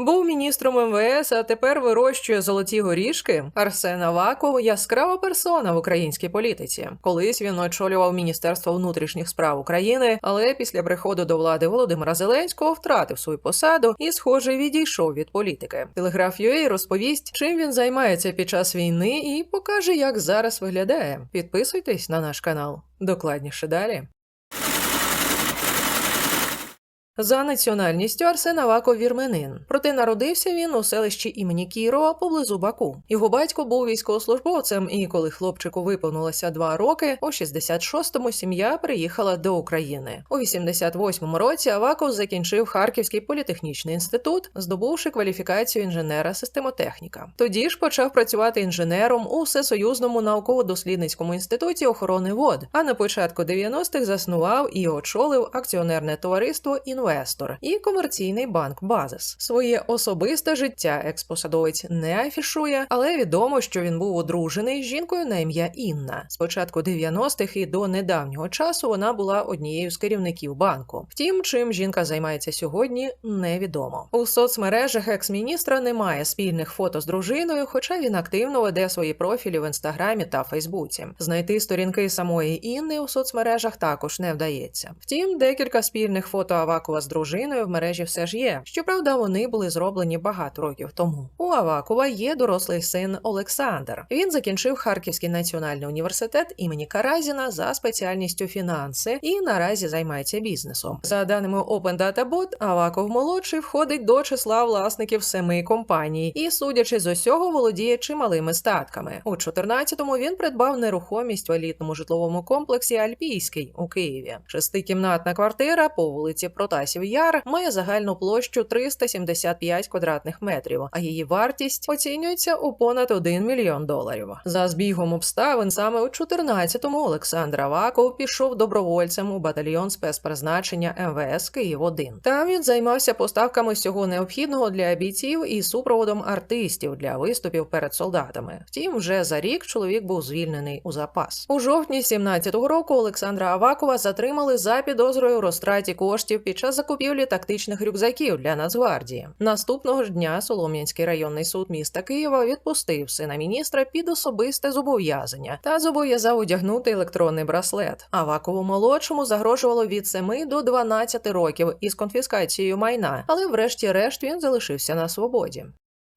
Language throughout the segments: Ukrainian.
Був міністром МВС, а тепер вирощує золоті горішки. Арсен Аваков – яскрава персона в українській політиці. Колись він очолював Міністерство внутрішніх справ України, але після приходу до влади Володимира Зеленського втратив свою посаду і, схоже, відійшов від політики. Телеграф UA розповість, чим він займається під час війни, і покаже, як зараз виглядає. Підписуйтесь на наш канал. Докладніше далі. За національністю Арсен Аваков вірменин. Проте народився він у селищі імені Кірова поблизу Баку. Його батько був військовослужбовцем, і коли хлопчику виповнилося два роки, у 66-му сім'я приїхала до України. У 88-му році Аваков закінчив Харківський політехнічний інститут, здобувши кваліфікацію інженера-системотехніка. Тоді ж почав працювати інженером у всесоюзному науково-дослідницькому інституті охорони вод. А на початку 90-х заснував і очолив акціонерне товариство Інвестор і комерційний банк Базис. Своє особисте життя експосадовець не афішує, але відомо, що він був одружений з жінкою на ім'я Інна. З початку 90-х і до недавнього часу вона була однією з керівників банку. Втім, чим жінка займається сьогодні, невідомо. У соцмережах екс-міністра немає спільних фото з дружиною, хоча він активно веде свої профілі в інстаграмі та Фейсбуці. Знайти сторінки самої Інни у соцмережах також не вдається. Втім, декілька спільних фото Авакова з дружиною в мережі все ж є. Щоправда, вони були зроблені багато років тому. У Авакова є дорослий син Олександр. Він закінчив Харківський національний університет імені Каразіна за спеціальністю фінанси і наразі займається бізнесом. За даними Open Data Аваков молодший входить до числа власників семи компаній і, судячи з усього, володіє чималими статками. У 14-му він придбав нерухомість в елітному житловому комплексі Альпійський у Києві. Шестикімнатна квартира по вулиці Протасів Яр має загальну площу 375 квадратних метрів, а її вартість оцінюється у понад 1 мільйон доларів. За збігом обставин саме у 14-му Олександр Аваков пішов добровольцем у батальйон спецпризначення МВС Київ 1 Там він займався поставками всього необхідного для бійців і супроводом артистів для виступів перед солдатами. Втім, вже за рік чоловік був звільнений у запас. У жовтні 17-го року Олександра Авакова затримали за підозрою розтраті коштів під час закупівлі тактичних рюкзаків для Нацгвардії. Наступного ж дня Солом'янський районний суд міста Києва відпустив сина міністра під особисте зобов'язання та зобов'язав одягнути електронний браслет. Авакову молодшому загрожувало від 7 до 12 років із конфіскацією майна, але врешті-решт він залишився на свободі.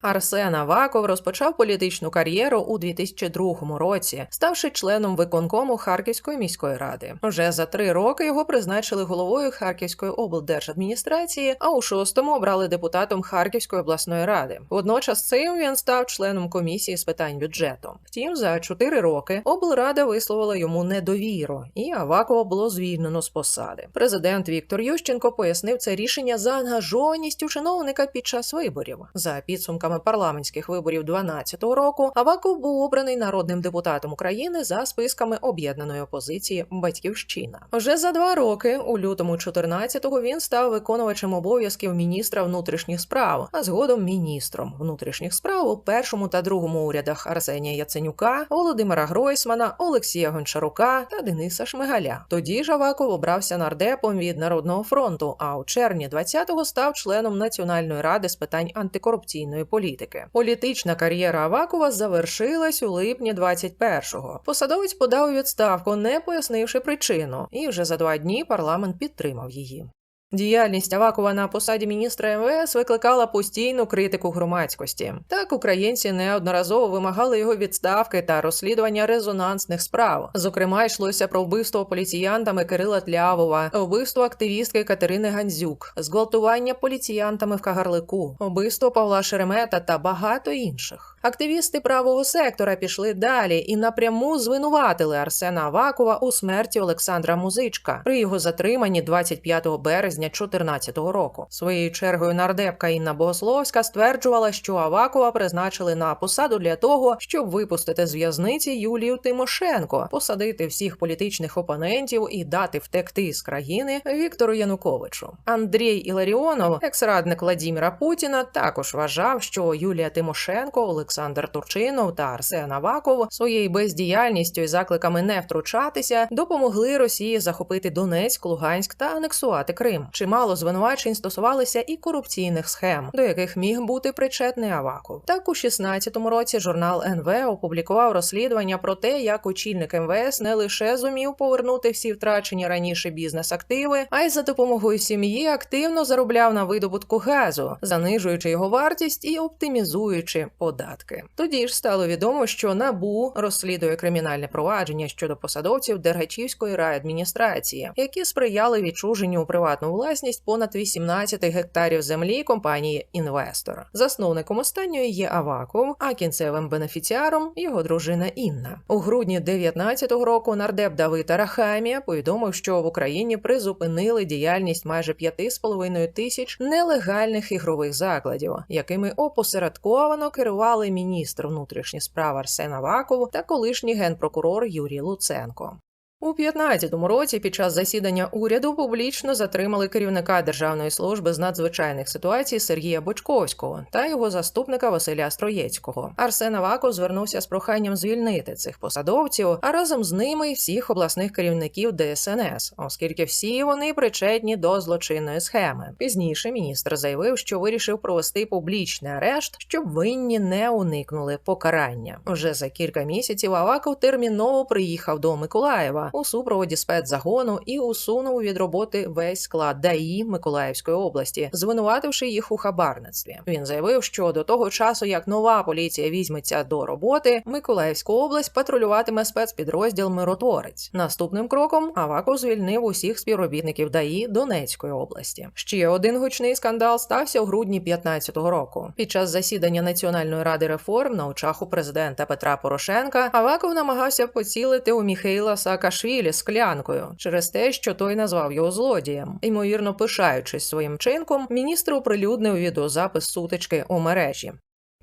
Арсен Аваков розпочав політичну кар'єру у 2002 році, ставши членом виконкому Харківської міської ради. Вже за три роки його призначили головою Харківської облдержадміністрації, а у шостому обрали депутатом Харківської обласної ради. Водночас цим він став членом комісії з питань бюджету. Втім, за чотири роки облрада висловила йому недовіру, і Авакова було звільнено з посади. Президент Віктор Ющенко пояснив це рішення заангажованістю чиновника під час виборів. За підсумками парламентських виборів 2012 року Аваков був обраний народним депутатом України за списками об'єднаної опозиції Батьківщина. Вже за два роки, у лютому 14-го, він став виконувачем обов'язків міністра внутрішніх справ, а згодом міністром внутрішніх справ у першому та другому урядах Арсенія Яценюка, Володимира Гройсмана, Олексія Гончарука та Дениса Шмигаля. Тоді ж Аваков обрався нардепом від Народного фронту. А у червні 20-го став членом Національної ради з питань антикорупційної політики. Політична кар'єра Авакова завершилась у липні 21-го. Посадовець подав відставку, не пояснивши причину, і вже за два дні парламент підтримав її. Діяльність Авакова на посаді міністра МВС викликала постійну критику громадськості. Так українці неодноразово вимагали його відставки та розслідування резонансних справ. Зокрема, йшлося про вбивство поліціянтами Кирила Тлявова, вбивство активістки Катерини Гандзюк, зґвалтування поліціянтами в Кагарлику, вбивство Павла Шеремета та багато інших. Активісти правого сектора пішли далі і напряму звинуватили Арсена Авакова у смерті Олександра Музичка при його затриманні 25 березня 2014 року. Своєю чергою нардепка Інна Богословська стверджувала, що Авакова призначили на посаду для того, щоб випустити з в'язниці Юлію Тимошенко, посадити всіх політичних опонентів і дати втекти з країни Віктору Януковичу. Андрій Іларіонов, екс-радник Владіміра Путіна, також вважав, що Юлія Тимошенко, Олександр Турчинов та Арсен Аваков своєю бездіяльністю і закликами не втручатися допомогли Росії захопити Донецьк, Луганськ та анексувати Крим. Чимало звинувачень стосувалися і корупційних схем, до яких міг бути причетний Аваков. Так у 16-му році журнал НВ опублікував розслідування про те, як очільник МВС не лише зумів повернути всі втрачені раніше бізнес-активи, а й за допомогою сім'ї активно заробляв на видобутку газу, занижуючи його вартість і оптимізуючи податки. Тоді ж стало відомо, що НАБУ розслідує кримінальне провадження щодо посадовців Дергачівської райадміністрації, які сприяли відчуженню у приватну власність понад 18 гектарів землі компанії інвестора. Засновником останньої є Аваков, а кінцевим бенефіціаром його дружина Інна. У грудні 19-го року нардеп Давид Арахамія повідомив, що в Україні призупинили діяльність майже 5,5 тисяч нелегальних ігрових закладів, якими опосередковано керували міністр внутрішніх справ Арсен Аваков та колишній генпрокурор Юрій Луценко. У 15-му році під час засідання уряду публічно затримали керівника Державної служби з надзвичайних ситуацій Сергія Бочковського та його заступника Василя Строєцького. Арсен Аваков звернувся з проханням звільнити цих посадовців, а разом з ними всіх обласних керівників ДСНС, оскільки всі вони причетні до злочинної схеми. Пізніше міністр заявив, що вирішив провести публічний арешт, щоб винні не уникнули покарання. Вже за кілька місяців Аваков терміново приїхав до Миколаєва у супроводі спецзагону і усунув від роботи весь склад ДАІ Миколаївської області, звинувативши їх у хабарництві. Він заявив, що до того часу, як нова поліція візьметься до роботи, Миколаївську область патрулюватиме спецпідрозділ Миротворець. Наступним кроком Аваков звільнив усіх співробітників ДАІ Донецької області. Ще один гучний скандал стався у грудні 15-го року. Під час засідання Національної ради реформ на очах у президента Петра Порошенка Аваков намагався поцілити у Міхейла Саакашвілі склянкою через те, що той назвав його злодієм. Ймовірно, пишаючись своїм чинком, міністр оприлюднив відеозапис сутички у мережі.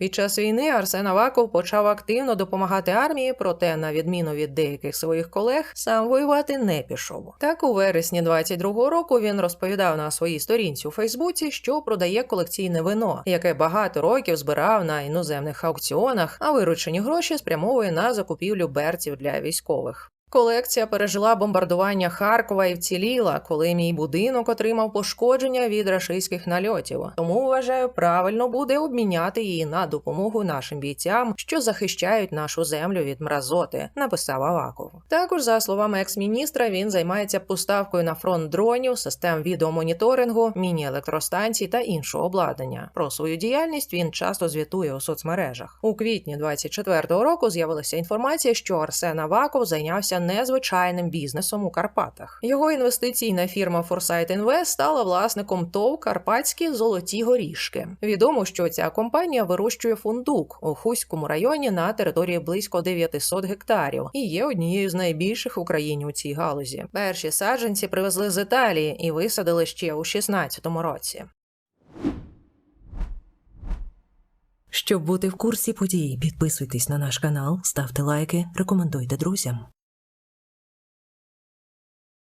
Під час війни Арсен Аваков почав активно допомагати армії, проте, на відміну від деяких своїх колег, сам воювати не пішов. Так, у вересні 22-го року він розповідав на своїй сторінці у Фейсбуці, що продає колекційне вино, яке багато років збирав на іноземних аукціонах, а виручені гроші спрямовує на закупівлю берців для військових. Колекція пережила бомбардування Харкова і вціліла, коли мій будинок отримав пошкодження від рашистських нальотів. Тому вважаю, правильно буде обміняти її на допомогу нашим бійцям, що захищають нашу землю від мразоти, написав Аваков. Також, за словами екс-міністра, він займається поставкою на фронт дронів, систем відеомоніторингу, міні-електростанцій та іншого обладнання. Про свою діяльність він часто звітує у соцмережах. У квітні 24-го року з'явилася інформація, що Арсен Аваков зайнявся незвичайним бізнесом у Карпатах. Його інвестиційна фірма Foresight Invest стала власником ТОВ Карпатські золоті горішки. Відомо, що ця компанія вирощує фундук у Хуському районі на території близько 900 гектарів і є однією з найбільших в Україні у цій галузі. Перші саджанці привезли з Італії і висадили ще у 16-му році. Щоб бути в курсі подій, підписуйтесь на наш канал, ставте лайки, рекомендуйте друзям.